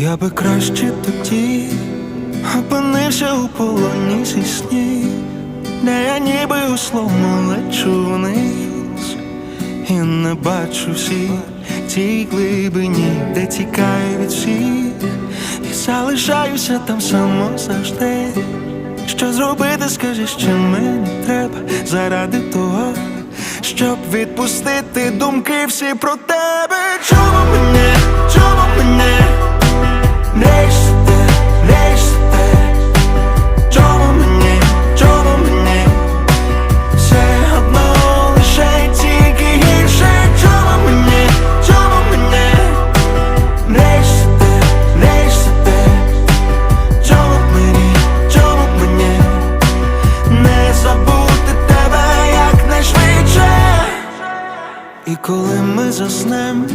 Я би краще тоді опинився у полоні зі снів, де я ніби у словно лечу вниз і не бачу всіх тій глибині, де тікаю від всіх, і залишаюся там само завжди. Що зробити, скажи, що мені треба заради того, щоб відпустити думки всі про тебе. Чому мене? І коли ми заснем,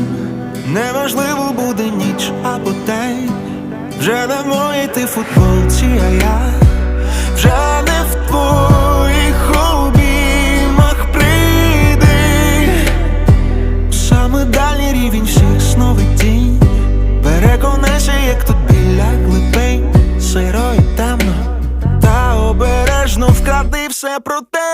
неважливо буде ніч або день. Вже не в моїй ти футболці, а я вже не в твоїх обіймах прийди. Саме дальній рівень всіх сновидінь Переконайся, як тут біля глибин Сиро і темно Та обережно вкради все про тебе